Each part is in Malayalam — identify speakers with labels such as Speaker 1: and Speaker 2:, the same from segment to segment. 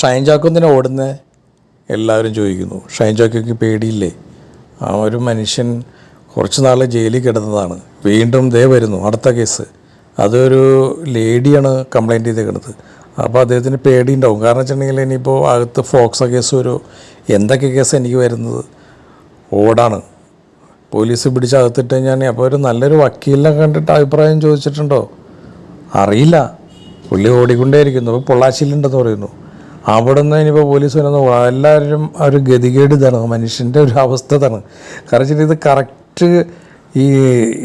Speaker 1: ഷൈൻ ചാക്കുന്നതിന് ഓടുന്നത് എല്ലാവരും ചോദിക്കുന്നു. ഷൈൻ ചാക്കോയ്ക്ക് പേടിയില്ലേ? ആ ഒരു മനുഷ്യൻ കുറച്ച് നാൾ ജയിലിൽ കിടന്നതാണ്. വീണ്ടും ദേ വരുന്നു അടുത്ത കേസ്. അതൊരു ലേഡിയാണ് കംപ്ലൈന്റ് ചെയ്തേക്കുന്നത് അപ്പോൾ അദ്ദേഹത്തിന് പേടി ഉണ്ടാവും കാരണം വെച്ചിട്ടുണ്ടെങ്കിൽ ഇനിയിപ്പോൾ അകത്ത് ഫോക്സ കേസ് ഒരു എന്തൊക്കെ കേസ് എനിക്ക് വരുന്നത്? ഓടാണ്. പോലീസ് പിടിച്ച് അകത്തിട്ട് ഞാൻ അപ്പോൾ ഒരു നല്ലൊരു വക്കീലിനെ കണ്ടിട്ട് അഭിപ്രായം ചോദിച്ചിട്ടുണ്ടോ? അറിയില്ല. പുള്ളി ഓടിക്കൊണ്ടേയിരിക്കുന്നു. അപ്പോൾ പൊള്ളാച്ചിയിലുണ്ടെന്ന് പറയുന്നു. അവിടെ നിന്ന് ഇനിയിപ്പോൾ പോലീസ് വരുന്ന എല്ലാവരും ഒരു ഗതികേട് തരണം മനുഷ്യന്റെ ഒരു അവസ്ഥ തരണം കാരണം ഇത് കറക്റ്റ് ഈ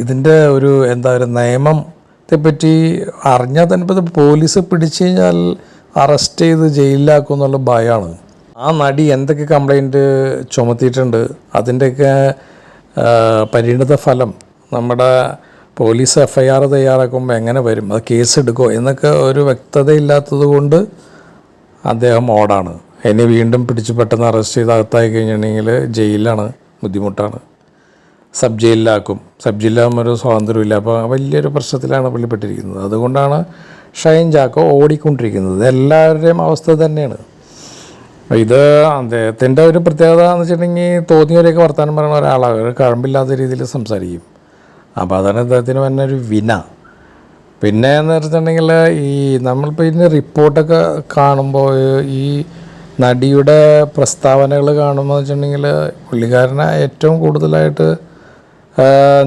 Speaker 1: ഇതിന്റെ ഒരു എന്താ പറയുക നിയമത്തെ പറ്റി അറിഞ്ഞാൽ തന്നെ ഇപ്പോൾ പോലീസ് പിടിച്ചു കഴിഞ്ഞാൽ അറസ്റ്റ് ചെയ്ത് ജയിലിലാക്കും എന്നുള്ള ഭയമാണ് ആ നടി എന്തൊക്കെ കംപ്ലൈന്റ് ചുമത്തിയിട്ടുണ്ട് അതിന്റെയൊക്കെ പരിണിത ഫലം നമ്മുടെ പോലീസ് എഫ് ഐ ആർ തയ്യാറാക്കുമ്പോൾ എങ്ങനെ വരും? അത് കേസ് എടുക്കുമോ എന്നൊക്കെ ഒരു വ്യക്തതയില്ലാത്തത് കൊണ്ട് അദ്ദേഹം ഓടാണ്. എന്നെ വീണ്ടും പിടിച്ച് പെട്ടെന്ന് അറസ്റ്റ് ചെയ്ത് അകത്തായി കഴിഞ്ഞിട്ടുണ്ടെങ്കിൽ ജയിലിലാണ് ബുദ്ധിമുട്ടാണ്. സബ് ജയിലിലാക്കും. സബ് ജയിലാകുമ്പോൾ ഒരു സ്വാതന്ത്ര്യമില്ല അപ്പോൾ വലിയൊരു പ്രശ്നത്തിലാണ് പുള്ളിപ്പെട്ടിരിക്കുന്നത് അതുകൊണ്ടാണ് ഷൈൻ ചാക്കോ ഓടിക്കൊണ്ടിരിക്കുന്നത്. എല്ലാവരുടെയും അവസ്ഥ തന്നെയാണ്. ഇത് അദ്ദേഹത്തിന്റെ ഒരു പ്രത്യേകത എന്ന് വെച്ചിട്ടുണ്ടെങ്കിൽ തോന്നിയവരെയൊക്കെ വർത്തമാനം പറയുന്ന ഒരാളാണ്. ഒരു കഴമ്പില്ലാത്ത രീതിയിൽ സംസാരിക്കും. അപ്പോൾ അതാണ് അദ്ദേഹത്തിന് തന്നെ ഒരു വിന. പിന്നെ എന്ന് വെച്ചിട്ടുണ്ടെങ്കിൽ ഈ നമ്മളിപ്പോൾ ഇതിന്റെ റിപ്പോർട്ടൊക്കെ കാണുമ്പോൾ ഈ നടിയുടെ പ്രസ്താവനകൾ കാണുമ്പോൾ വെച്ചിട്ടുണ്ടെങ്കിൽ പുള്ളിക്കാരനെ ഏറ്റവും കൂടുതലായിട്ട്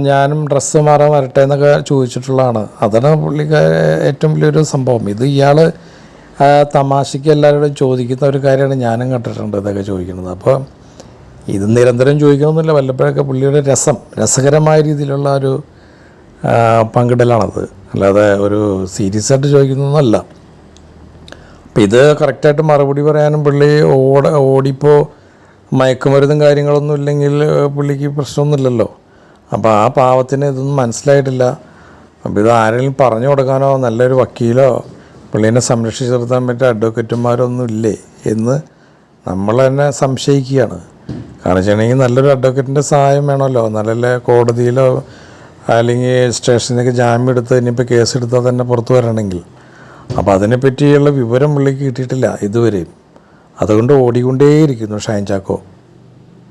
Speaker 1: ഞാനും ഡ്രസ്സ് മാറാൻ വരട്ടെ എന്നൊക്കെ ചോദിച്ചിട്ടുള്ളതാണ്. അതാണ് പുള്ളിക്കാര ഏറ്റവും വലിയൊരു സംഭവം. ഇത് ഇയാൾ തമാശയ്ക്ക് എല്ലാവരോടും ചോദിക്കുന്ന ഒരു കാര്യമാണ് ഞാനും കണ്ടിട്ടുണ്ട് ഇതൊക്കെ ചോദിക്കുന്നത്. അപ്പോൾ ഇത് നിരന്തരം ചോദിക്കണമെന്നില്ല. വല്ലപ്പോഴൊക്കെ പുള്ളിയുടെ രസം രസകരമായ രീതിയിലുള്ള ഒരു പങ്കിടലാണത്. അല്ലാതെ ഒരു സീരിയസ് ആയിട്ട് ചോദിക്കുന്നൊന്നുമല്ല അപ്പം ഇത് കറക്റ്റായിട്ട് മറുപടി പറയാനും പുള്ളി ഓട ഓടിപ്പോൾ മയക്കുമരുന്നും കാര്യങ്ങളൊന്നും ഇല്ലെങ്കിൽ പുള്ളിക്ക് പ്രശ്നമൊന്നുമില്ലല്ലോ. അപ്പോൾ ആ പാവത്തിന് ഇതൊന്നും മനസ്സിലായിട്ടില്ല. അപ്പോൾ ഇത് ആരെങ്കിലും പറഞ്ഞു കൊടുക്കാനോ നല്ലൊരു വക്കീലോ പുള്ളീനെ സംരക്ഷിച്ച് നിർത്താൻ പറ്റിയ അഡ്വക്കറ്റുമാരൊന്നും ഇല്ലേ എന്ന് നമ്മൾ തന്നെ സംശയിക്കുകയാണ്. കാരണം വെച്ചിട്ടുണ്ടെങ്കിൽ നല്ലൊരു അഡ്വക്കറ്റിന്റെ സഹായം വേണമല്ലോ. നല്ല കോടതിയിലോ അല്ലെങ്കിൽ സ്റ്റേഷനിലേക്ക് ജാമ്യം എടുത്ത് ഇനിയിപ്പോൾ കേസ് എടുത്താൽ തന്നെ പുറത്തു വരണമെങ്കിൽ. അപ്പോൾ അതിനെപ്പറ്റിയുള്ള വിവരം പുള്ളിക്ക് കിട്ടിയിട്ടില്ല ഇതുവരെയും. അതുകൊണ്ട് ഓടിക്കൊണ്ടേയിരിക്കുന്നു ഷൈൻ ചാക്കോ.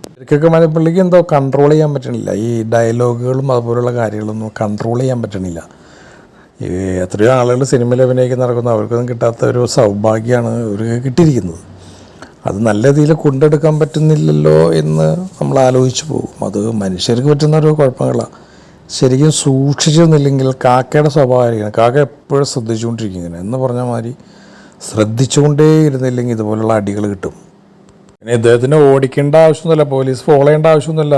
Speaker 1: ഇവർക്കൊക്കെ മലപ്പള്ളിക്ക് പുള്ളിക്ക് എന്തോ കൺട്രോൾ ചെയ്യാൻ പറ്റണില്ല. ഈ ഡയലോഗുകളും അതുപോലുള്ള കാര്യങ്ങളൊന്നും കൺട്രോൾ ചെയ്യാൻ പറ്റണില്ല. ഈ എത്രയോ ആളുകൾ സിനിമയിൽ അഭിനയിക്കുന്ന നടക്കുന്നു. അവർക്കൊന്നും കിട്ടാത്ത ഒരു സൗഭാഗ്യമാണ് ഇവർക്ക് കിട്ടിയിരിക്കുന്നത്. അത് നല്ല രീതിയിൽ കൊണ്ടെടുക്കാൻ പറ്റുന്നില്ലല്ലോ എന്ന് നമ്മൾ ആലോചിച്ച് പോകും. അത് മനുഷ്യർക്ക് പറ്റുന്ന ഒരു കുഴപ്പങ്ങളാണ് ശരിക്കും സൂക്ഷിച്ചിരുന്നില്ലെങ്കിൽ കാക്കയുടെ സ്വഭാവമായിരിക്കണം. കാക്ക എപ്പോഴും ശ്രദ്ധിച്ചുകൊണ്ടിരിക്കും ഇങ്ങനെ എന്ന് പറഞ്ഞ മാതിരി ശ്രദ്ധിച്ചുകൊണ്ടേ ഇരുന്നില്ലെങ്കിൽ ഇതുപോലുള്ള അടികൾ കിട്ടും. പിന്നെ ഇദ്ദേഹത്തിന് ഓടിക്കേണ്ട ആവശ്യമൊന്നുമില്ല. പോലീസ് ഫോളോ ചെയ്യേണ്ട ആവശ്യമൊന്നുമില്ല.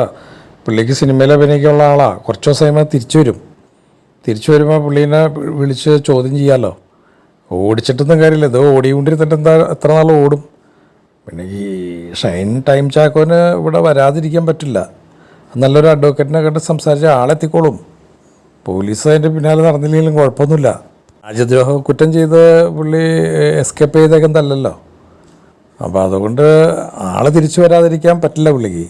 Speaker 1: പുള്ളിക്ക് സിനിമയിൽ അഭിനയിക്കാനുള്ള ആളാണ് കുറച്ച് ദിവസം തിരിച്ചു വരും. തിരിച്ചു വരുമ്പോൾ പുള്ളീനെ വിളിച്ച് ചോദ്യം ചെയ്യാമല്ലോ ഓടിച്ചിട്ടൊന്നും കാര്യമില്ല. ഇത് ഓടിക്കൊണ്ടിരുന്നിട്ട് എന്താ എത്ര നാൾ ഓടും? പിന്നെ ഈ ഷൈൻ ടൈം ചാക്കോന് ഇവിടെ വരാതിരിക്കാൻ പറ്റില്ല. നല്ലൊരു അഡ്വക്കേറ്റിനെ കണ്ട് സംസാരിച്ച ആളെത്തിക്കോളും. പോലീസ് അതിന്റെ പിന്നാലെ നടന്നില്ലെങ്കിലും കുഴപ്പമൊന്നുമില്ല. രാജ്യദ്രോഹ കുറ്റം ചെയ്ത് പുള്ളി എസ്കേപ്പ് ചെയ്തേക്കുന്നതല്ലല്ലോ. അപ്പോൾ അതുകൊണ്ട് ആൾ തിരിച്ചു വരാതിരിക്കാൻ പറ്റില്ല പുള്ളിക്ക്.